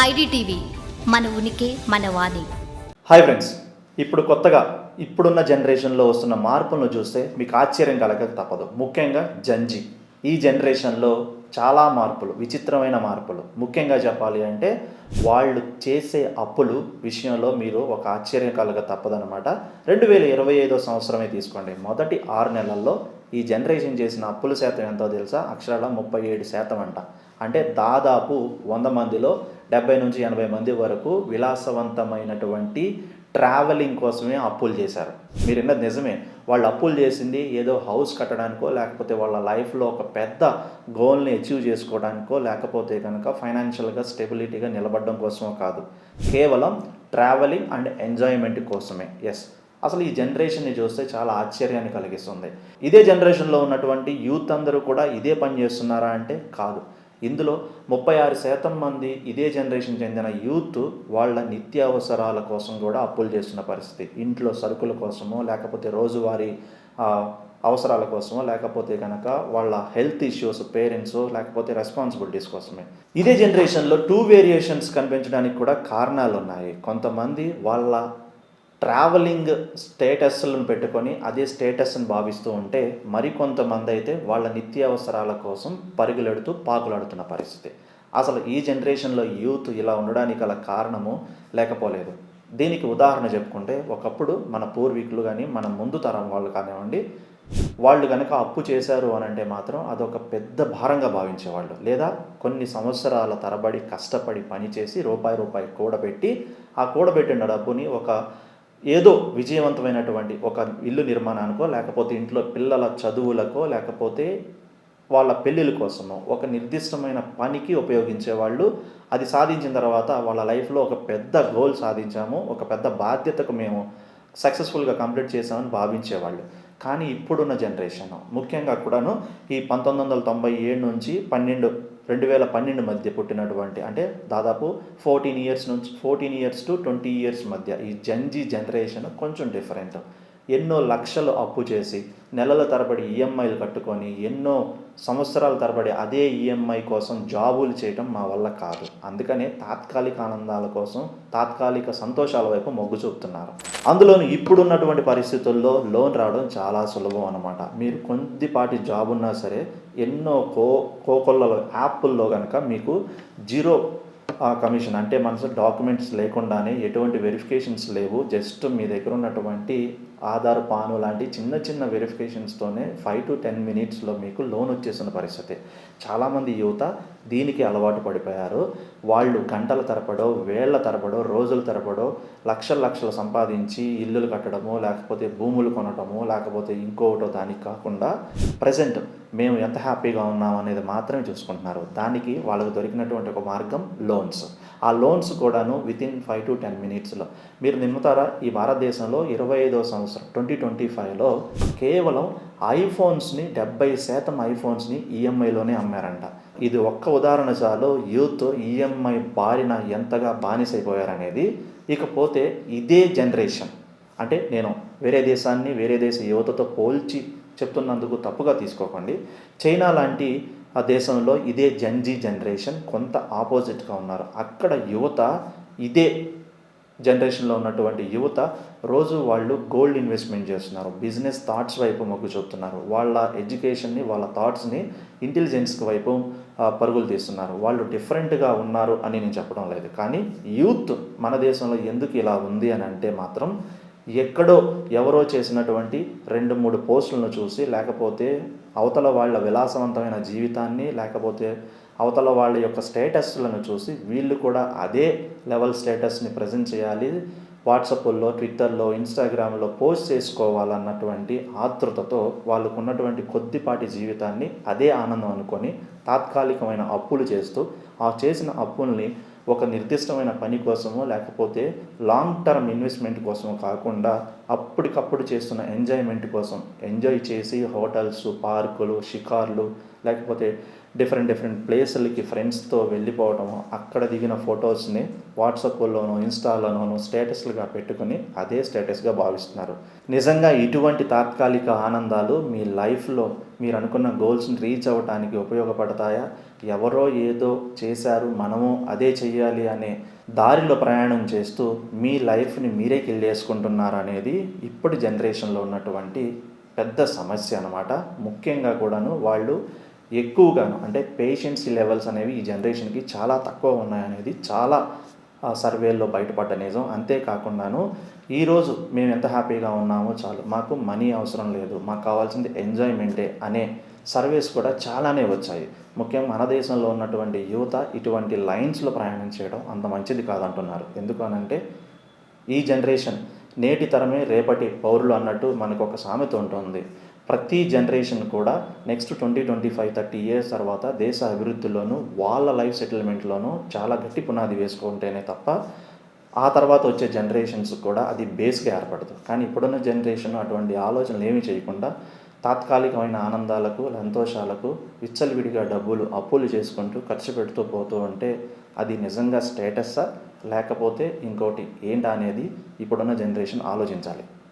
IDTV మన ఉనికి మన వాణి. హాయ్ ఫ్రెండ్స్ ఇప్పుడు కొత్తగా ఇప్పుడున్న జనరేషన్లో వస్తున్న మార్పులను చూస్తే మీకు ఆశ్చర్యం కలగక తప్పదు. ముఖ్యంగా జంజీ ఈ జనరేషన్లో చాలా మార్పులు విచిత్రమైన మార్పులు. ముఖ్యంగా చెప్పాలి అంటే వాళ్ళు చేసే అప్పులు విషయంలో మీరు ఒక ఆశ్చర్యం కలగ తప్పదనమాట రెండు వేల ఇరవై ఐదో సంవత్సరమే తీసుకోండి. మొదటి ఆరు నెలల్లో ఈ జనరేషన్ చేసిన అప్పుల శాతం ఎంతో తెలుసా? అక్షరాల ముప్పై ఏడు శాతం అంట. అంటే దాదాపు వంద మందిలో డెబ్బై నుంచి ఎనభై మంది వరకు విలాసవంతమైనటువంటి ట్రావెలింగ్ కోసమే అప్పులు చేశారు. మీరు విన్నది నిజమే. వాళ్ళు అప్పులు చేసింది ఏదో హౌస్ కట్టడానికో లేకపోతే వాళ్ళ లైఫ్లో ఒక పెద్ద గోల్ని అచీవ్ చేసుకోవడానికో లేకపోతే కనుక ఫైనాన్షియల్గా స్టెబిలిటీగా నిలబడడం కోసమో కాదు. కేవలం ట్రావెలింగ్ అండ్ ఎంజాయ్మెంట్ కోసమే. ఎస్ అసలు ఈ జనరేషన్ని చూస్తే చాలా ఆశ్చర్యాన్ని కలిగిస్తుంది. ఇదే జనరేషన్లో ఉన్నటువంటి యూత్ అందరూ కూడా ఇదే పని చేస్తున్నారా అంటే కాదు. ఇందులో ముప్పై ఆరు శాతం మంది ఇదే జనరేషన్ చెందిన యూత్ వాళ్ళ నిత్యావసరాల కోసం కూడా అప్పులు చేస్తున్న పరిస్థితి. ఇంట్లో సరుకుల కోసమో లేకపోతే రోజువారీ అవసరాల కోసమో లేకపోతే కనుక వాళ్ళ హెల్త్ ఇష్యూస్ పేరెంట్స్ లేకపోతే రెస్పాన్సిబిలిటీస్ కోసమే. ఇదే జనరేషన్లో టూ వేరియేషన్స్ కనిపించడానికి కూడా కారణాలు ఉన్నాయి కొంతమంది వాళ్ళ ట్రావెలింగ్ స్టేటస్లను పెట్టుకొని అదే స్టేటస్ని భావిస్తూ ఉంటే మరికొంతమంది అయితే వాళ్ళ నిత్యావసరాల కోసం పరుగులెడుతూ పాకులాడుతున్న పరిస్థితి. అసలు ఈ జనరేషన్లో యూత్ ఇలా ఉండడానికి గల కారణము లేకపోలేదు. దీనికి ఉదాహరణ చెప్పుకుంటే ఒకప్పుడు మన పూర్వీకులు కానీ మన ముందు తరం వాళ్ళు కానివ్వండి వాళ్ళు కనుక అప్పు చేశారు అని అంటే మాత్రం అదొక పెద్ద భారంగా భావించేవాళ్ళు. లేదా కొన్ని సంవత్సరాల తరబడి కష్టపడి పనిచేసి రూపాయి రూపాయి కూడబెట్టి ఆ కూడబెట్టిన డబ్బుని ఒక ఏదో విజయవంతమైనటువంటి ఒక ఇల్లు నిర్మాణానికో లేకపోతే ఇంట్లో పిల్లల చదువులకో లేకపోతే వాళ్ళ పెళ్ళిళ్ళ కోసమో ఒక నిర్దిష్టమైన పనికి ఉపయోగించే వాళ్ళు అది సాధించిన తర్వాత వాళ్ళ లైఫ్లో ఒక పెద్ద గోల్ సాధించాము ఒక పెద్ద బాధ్యతకు మేము సక్సెస్ఫుల్గా కంప్లీట్ చేసామని భావించేవాళ్ళు. కానీ ఇప్పుడున్న జనరేషన్ ముఖ్యంగా కూడాను ఈ పంతొమ్మిది వందల తొంభై ఏడు నుంచి పన్నెండు రెండు వేల పన్నెండు మధ్య పుట్టినటువంటి అంటే దాదాపు ఫోర్టీన్ ఇయర్స్ నుంచి fourteen years to twenty years మధ్య ఈ జంజీ జనరేషన్ కొంచెం డిఫరెంట్ ఎన్నో లక్షలు అప్పు చేసి నెలల తరబడి ఈఎంఐలు కట్టుకొని ఎన్నో సంవత్సరాల తరబడి అదే ఈఎంఐ కోసం జాబులు చేయటం మా వల్ల కాదు. అందుకనే తాత్కాలిక ఆనందాల కోసం తాత్కాలిక సంతోషాల వైపు మొగ్గు చూపుతున్నారు. అందులోని ఇప్పుడున్నటువంటి పరిస్థితుల్లో లోన్ రావడం చాలా సులభం అనమాట మీరు కొద్దిపాటి జాబ్ ఉన్నా సరే ఎన్నో కో కోకొల్ల యాప్ల్లో కనుక మీకు జీరో కమిషన్ అంటే మనసు డాక్యుమెంట్స్ లేకుండానే ఎటువంటి వెరిఫికేషన్స్ లేవు. జస్ట్ మీ దగ్గర ఉన్నటువంటి ఆధార్ పాను లాంటి చిన్న చిన్న వెరిఫికేషన్స్తోనే ఫైవ్ టు టెన్ మినిట్స్లో మీకు లోన్ వచ్చేసిన పరిస్థితి. చాలామంది యువత దీనికి అలవాటు పడిపోయారు. వాళ్ళు గంటల తరపడో వేళ్ళ తరపడో రోజుల తరపడో లక్షల లక్షలు సంపాదించి ఇల్లులు కట్టడమో లేకపోతే భూములు కొనటమో లేకపోతే ఇంకోటో దానికి కాకుండా ప్రజెంట్ మేము ఎంత హ్యాపీగా ఉన్నాం అనేది మాత్రమే చూసుకుంటున్నారు. దానికి వాళ్ళకు దొరికినటువంటి ఒక మార్గం లోన్స్ ఆ లోన్స్ కూడాను వితిన్ ఫైవ్ టు టెన్ మినిట్స్లో మీరు నిమ్ముతారా? ఈ భారతదేశంలో ఇరవై ఐదో సంవత్సరం ట్వంటీ ట్వంటీ ఫైవ్లో కేవలం ఐఫోన్స్ని డెబ్బై శాతం ఐఫోన్స్ని ఈఎంఐలోనే అమ్మారంట. ఇది ఒక్క ఉదాహరణ చాలు. యూత్ ఈఎంఐ బారిన ఎంతగా బానిసైపోయారనేది. ఇకపోతే ఇదే జనరేషన్. అంటే నేను వేరే దేశాన్ని వేరే దేశ యువతతో పోల్చి చెప్తున్నందుకు తప్పుగా తీసుకోకండి. చైనా లాంటి ఆ దేశంలో ఇదే జంజీ జనరేషన్ కొంత ఆపోజిట్గా ఉన్నారు. అక్కడ యువత ఇదే జనరేషన్లో ఉన్నటువంటి యువత రోజు వాళ్ళు గోల్డ్ ఇన్వెస్ట్మెంట్ చేస్తున్నారు. బిజినెస్ థాట్స్ వైపు మొగ్గు చూపుతున్నారు. వాళ్ళ ఎడ్యుకేషన్ని వాళ్ళ థాట్స్ని ఇంటెలిజెన్స్ వైపు పరుగులు తీస్తున్నారు. వాళ్ళు డిఫరెంట్గా ఉన్నారు అని నేను చెప్పడం లేదు. కానీ యూత్ మన దేశంలో ఎందుకు ఇలా ఉంది అని అంటే మాత్రం ఎక్కడో ఎవరో చేసినటువంటి రెండు మూడు పోస్టులను చూసి లేకపోతే అవతల వాళ్ళ విలాసవంతమైన జీవితాన్ని లేకపోతే అవతల వాళ్ళ యొక్క స్టేటస్లను చూసి వీళ్ళు కూడా అదే లెవెల్ స్టేటస్ని ప్రజెంట్ చేయాలి వాట్సాప్లో ట్విట్టర్లో ఇన్స్టాగ్రామ్లో పోస్ట్ చేసుకోవాలన్నటువంటి ఆతృతతో వాళ్ళకు ఉన్నటువంటి కొద్దిపాటి జీవితాన్ని అదే ఆనందం అనుకొని తాత్కాలికమైన అప్పులు చేస్తూ ఆ చేసిన అప్పుల్ని ఒక నిర్దిష్టమైన పని కోసమో లేకపోతే లాంగ్ టర్మ్ ఇన్వెస్ట్మెంట్ కోసమో కాకుండా అప్పటికప్పుడు చేస్తున్న ఎంజాయ్మెంట్ కోసం ఎంజాయ్ చేసి హోటల్స్ పార్కులు షికార్లు లేకపోతే డిఫరెంట్ డిఫరెంట్ ప్లేసులకి ఫ్రెండ్స్తో వెళ్ళిపోవడము అక్కడ దిగిన ఫొటోస్ని వాట్సాప్లోనో ఇన్స్టాలోనో స్టేటస్లుగా పెట్టుకుని అదే స్టేటస్గా భావిస్తున్నారు. నిజంగా ఇటువంటి తాత్కాలిక ఆనందాలు మీ లైఫ్లో మీరు అనుకున్న గోల్స్ని రీచ్ అవ్వడానికి ఉపయోగపడతాయా? ఎవరో ఏదో చేశారు మనము అదే చెయ్యాలి అనే దారిలో ప్రయాణం చేస్తూ మీ లైఫ్ని మీరే కిల్లేసుకుంటున్నారు అనేది ఇప్పటి జనరేషన్లో ఉన్నటువంటి పెద్ద సమస్య అనమాట ముఖ్యంగా కూడాను వాళ్ళు ఎక్కువగాను అంటే పేషెన్సీ లెవెల్స్ అనేవి ఈ జనరేషన్కి చాలా తక్కువ ఉన్నాయనేది చాలా ఆ, సర్వేల్లో బయటపడ్డ నిజం. అంతేకాకుండాను ఈరోజు మేము ఎంత హ్యాపీగా ఉన్నామో చాలు. మాకు మనీ అవసరం లేదు. మాకు కావాల్సింది ఎంజాయ్మెంటే అనే సర్వేస్ కూడా చాలానే వచ్చాయి. ముఖ్యంగా మన దేశంలో ఉన్నటువంటి యువత ఇటువంటి లైన్స్లో ప్రయాణం చేయడం అంత మంచిది కాదంటున్నారు. ఎందుకు అనంటే ఈ జనరేషన్ నేటి తరమే రేపటి పౌరులు అన్నట్టు మనకు ఒక సామెత ఉంటుంది. ప్రతి జనరేషన్ కూడా next twenty twenty five thirty years తర్వాత దేశ అభివృద్ధిలోనూ వాళ్ళ లైఫ్ సెటిల్మెంట్లోనూ చాలా గట్టి పునాది వేసుకుంటేనే తప్ప ఆ తర్వాత వచ్చే జనరేషన్స్ కూడా అది బేస్గా ఏర్పడదు. కానీ ఇప్పుడున్న జనరేషన్ అటువంటి ఆలోచనలు ఏమీ చేయకుండా తాత్కాలికమైన ఆనందాలకు సంతోషాలకు విచ్చలవిడిగా డబ్బులు అప్పులు చేసుకుంటూ ఖర్చు పెడుతూ పోతూ ఉంటే అది నిజంగా స్టేటస్సా లేకపోతే ఇంకోటి ఏంటా అనేది ఇప్పుడున్న జనరేషన్ ఆలోచించాలి.